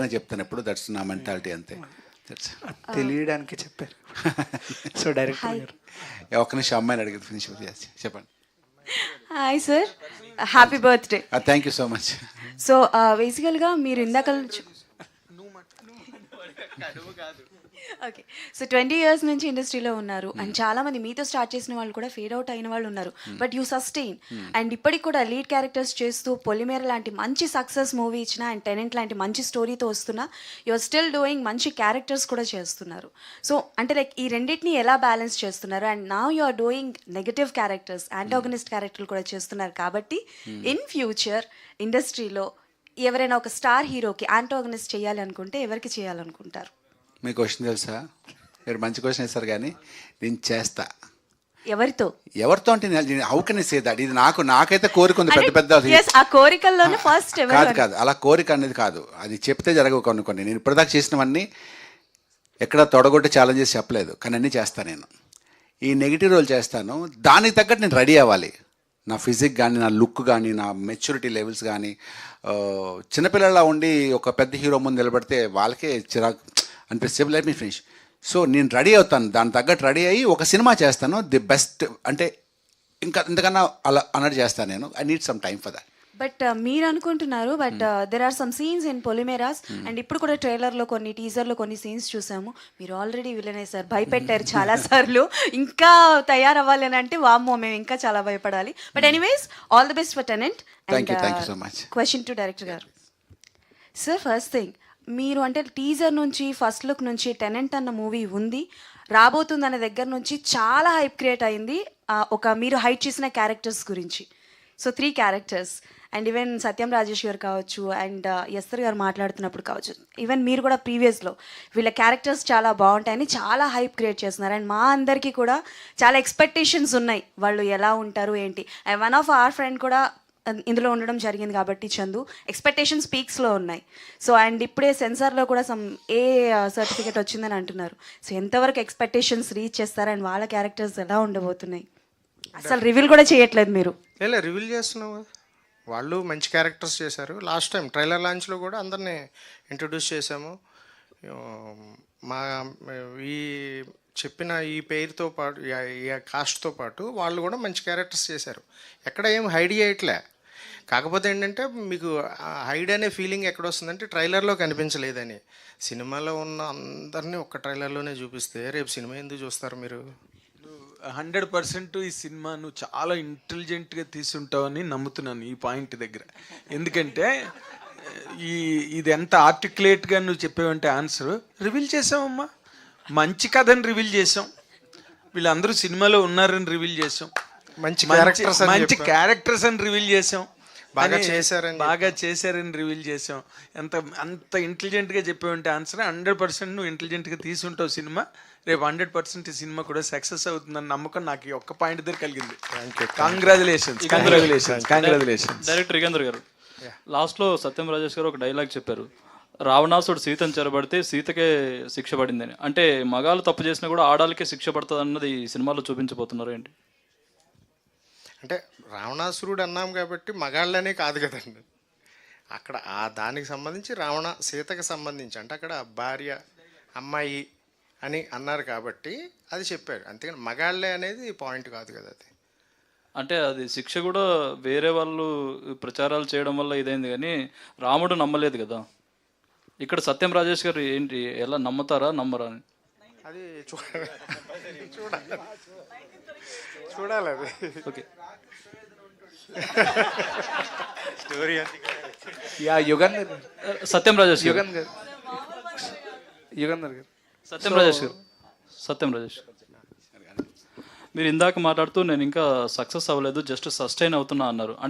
అని చెప్తాను ఎప్పుడు దట్స్ నా మెంటాలిటీ అంతే. దట్స్ తెలియడానికి చెప్పారు. సో డైరెక్టర్ గారు. ఒక్క నిమిషం అమ్మాయిని అడిగి ఫినిష్ చెప్పండి. Hi sir happy birthday thank you so much so బేసికల్గా మీరు ఇందాక ఓకే సో ట్వంటీ ఇయర్స్ నుంచి ఇండస్ట్రీలో ఉన్నారు అండ్ చాలా మంది మీతో స్టార్ట్ చేసిన వాళ్ళు కూడా ఫేడ్ అవుట్ అయిన వాళ్ళు ఉన్నారు. బట్ యూ సస్టైన్ అండ్ ఇప్పటికి కూడా లీడ్ క్యారెక్టర్స్ చేస్తూ పొలిమేర లాంటి మంచి సక్సెస్ మూవీ ఇచ్చిన అండ్ టెనెంట్ లాంటి మంచి స్టోరీతో వస్తున్నా యు ఆర్ స్టిల్ డూయింగ్ మంచి క్యారెక్టర్స్ కూడా చేస్తున్నారు. సో అంటే లైక్ ఈ రెండింటిని ఎలా బ్యాలెన్స్ చేస్తున్నారు? అండ్ నా you are doing negative characters antagonist క్యారెక్టర్లు కూడా చేస్తున్నారు. కాబట్టి ఇన్ ఫ్యూచర్ ఇండస్ట్రీలో ఎవరైనా ఒక స్టార్ హీరోకి యాంటాగనిస్ట్ చేయాలి అనుకుంటే ఎవరికి చేయాలనుకుంటారు? మీ క్వశ్చన్ తెలుసా? మీరు మంచి క్వశ్చన్ వేస్తారు కానీ నేను చేస్తా. ఎవరితో? ఎవరితో అంటే హౌ కెన్ సే దట్ ఇది నాకు నాకైతే కోరిక ఉంది పెద్ద పెద్ద Yes, ఆ కోరికల్లోనే ఫస్ట్ కాదు కాదు. అలా కోరిక అనేది కాదు. అది చెప్తే జరగవు కొన్ని కొన్ని. నేను ఇప్పటిదాకా చేసినవన్నీ ఎక్కడ తొడగొట్టి ఛాలెంజెస్ చెప్పలేదు. కానీ అన్నీ చేస్తాను నేను. ఈ నెగిటివ్ రోల్ చేస్తాను. దానికి తగ్గట్టు నేను రెడీ అవ్వాలి. నా ఫిజిక్ కానీ నా లుక్ కానీ నా మెచ్యూరిటీ లెవెల్స్ కానీ ఆ, చిన్నపిల్లలా ఉండి ఒక పెద్ద హీరో ముందు నిలబడితే వాళ్ళకే చిరాకు అనిపిస్తే లెట్ మీ ఫినిష్ సో నేను రెడీ అవుతాను. దాని తగ్గట్టు రెడీ అయ్యి ఒక సినిమా చేస్తాను. ది బెస్ట్ అంటే ఇంకా ఇంతకన్నా అలా అన్నట్టు చేస్తాను నేను. I need some time for that but మీరు అనుకుంటున్నారు but there are some scenes in Polimeras and ఇప్పుడు కూడా ట్రైలర్లో కొన్ని టీజర్లో కొన్ని సీన్స్ చూసాము. మీరు ఆల్రెడీ విలనే సార్ భయపెట్టారు చాలా సార్లు. ఇంకా తయారవ్వాలి అని అంటే వామ్మో మేము ఇంకా చాలా భయపడాలి. But anyways all the best for tenant much. Question to director గారు. సార్ ఫస్ట్ థింగ్ మీరు అంటే టీజర్ నుంచి ఫస్ట్ లుక్ నుంచి టెనెంట్ అన్న మూవీ ఉంది. రాబోతుంది అనే దగ్గర నుంచి చాలా హైప్ క్రియేట్ అయింది. ఒక మీరు హైట్ చేసిన క్యారెక్టర్స్ గురించి. So three characters and even Satyam Rajesh గారు కావచ్చు అండ్ ఎస్తర్ గారు మాట్లాడుతున్నప్పుడు కావచ్చు. ఈవెన్ మీరు కూడా ప్రీవియస్లో వీళ్ళ క్యారెక్టర్స్ చాలా బాగుంటాయని చాలా హైప్ క్రియేట్ చేస్తున్నారు. అండ్ మా అందరికీ కూడా చాలా ఎక్స్పెక్టేషన్స్ ఉన్నాయి. వాళ్ళు ఎలా ఉంటారు ఏంటి? And one of our friend కూడా ఇందులో ఉండడం జరిగింది కాబట్టి చందు ఎక్స్పెక్టేషన్ స్పీక్స్లో ఉన్నాయి. సో అండ్ ఇప్పుడే సెన్సార్లో కూడా సమ్ ఏ సర్టిఫికేట్ వచ్చిందని అంటున్నారు. సో ఎంతవరకు ఎక్స్పెక్టేషన్స్ రీచ్ చేస్తారు అండ్ వాళ్ళ క్యారెక్టర్స్ ఎలా ఉండబోతున్నాయి? అసలు రివీల్ కూడా చేయట్లేదు మీరు. రివీల్ చేస్తున్నావు? వాళ్ళు మంచి క్యారెక్టర్స్ చేశారు. లాస్ట్ టైం ట్రైలర్ లాంచ్లో కూడా అందరినీ ఇంట్రడ్యూస్ చేశాము. మా ఈ చెప్పిన ఈ పేరుతో పాటు ఈ- ఈ కాస్ట్తో పాటు వాళ్ళు కూడా మంచి క్యారెక్టర్స్ చేశారు. ఎక్కడ ఏం హైడ్ చేయట్లే. కాకపోతే ఏంటంటే మీకు హైడ్ అనే ఫీలింగ్ ఎక్కడ వస్తుందంటే ట్రైలర్లో కనిపించలేదని. సినిమాలో ఉన్న అందరినీ ఒక్క ట్రైలర్లోనే చూపిస్తే రేపు సినిమా ఎందుకు చూస్తారు మీరు? హండ్రెడ్ పర్సెంట్ ఈ సినిమా నువ్వు చాలా ఇంటెలిజెంట్గా తీసుంటావని నమ్ముతున్నాను ఈ పాయింట్ దగ్గర. ఎందుకంటే ఈ ఇది ఎంత ఆర్టికులేట్గా నువ్వు చెప్పావంటే ఆన్సర్ రివీల్ చేసావమ్మా. మంచి కథని రివీల్ చేసాం. వీళ్ళందరూ సినిమాలో ఉన్నారని రివీల్ చేసాం. మంచి మంచి. క్యారెక్టర్స్ అని రివీల్ చేసాం. బాగా చేశారని బాగా చేశారని రివీల్ చేసాం. ఎంత అంత ఇంటెలిజెంట్గా చెప్పావంటే ఆన్సర్ హండ్రెడ్ పర్సెంట్ నువ్వు ఇంటెలిజెంట్గా తీసుంటావు సినిమా. రేపు హండ్రెడ్ పర్సెంట్ ఈ సినిమా కూడా సక్సెస్ అవుతుందని నమ్మకం నాకు ఈ ఒక్క పాయింట్ దగ్గర కలిగింది. Congratulations congratulations congratulations director Yugendra గారు లాస్ట్లో సత్యం రాజేష్ గారు ఒక డైలాగ్ చెప్పారు. రావణాసుడు సీతను చెరబడితే సీతకే శిక్ష పడిందని. అంటే మగాళ్ళు తప్పు చేసినా కూడా ఆడాలకే శిక్ష పడుతుంది అన్నది ఈ సినిమాలో చూపించబోతున్నారు ఏంటి? అంటే రావణాసురుడు అన్నాం కాబట్టి మగాళ్ళనే కాదు కదండి. అక్కడ ఆ దానికి సంబంధించి రావణ సీతకి సంబంధించి అంటే అక్కడ భార్య అమ్మాయి అని అన్నారు కాబట్టి అది చెప్పాడు. అంతేగాని మగాళ్ళే అనేది పాయింట్ కాదు కదా అది. అంటే అది శిక్ష కూడా వేరే వాళ్ళు ప్రచారాలు చేయడం వల్ల ఇదైంది కానీ రాముడు నమ్మలేదు కదా. ఇక్కడ సత్యం రాజేష్ గారు ఏంటి ఎలా నమ్ముతారా నమ్మరా అని? అది చూడాలి చూడాలి. చూడాలి అది. ఓకే. స్టోరీ యా యుగంధర్ సత్యం రాజేష్ గారు. యుగంధర్ యుగంధర్ గారు. సత్యం రాజేష్ గారు. సత్యం రాజేష్. మీరు ఇందాక మాట్లాడుతూ నేను ఇంకా సక్సెస్ అవ్వలేదు జస్ట్ సస్టైన్ అవుతున్నా అన్నారు. అంటే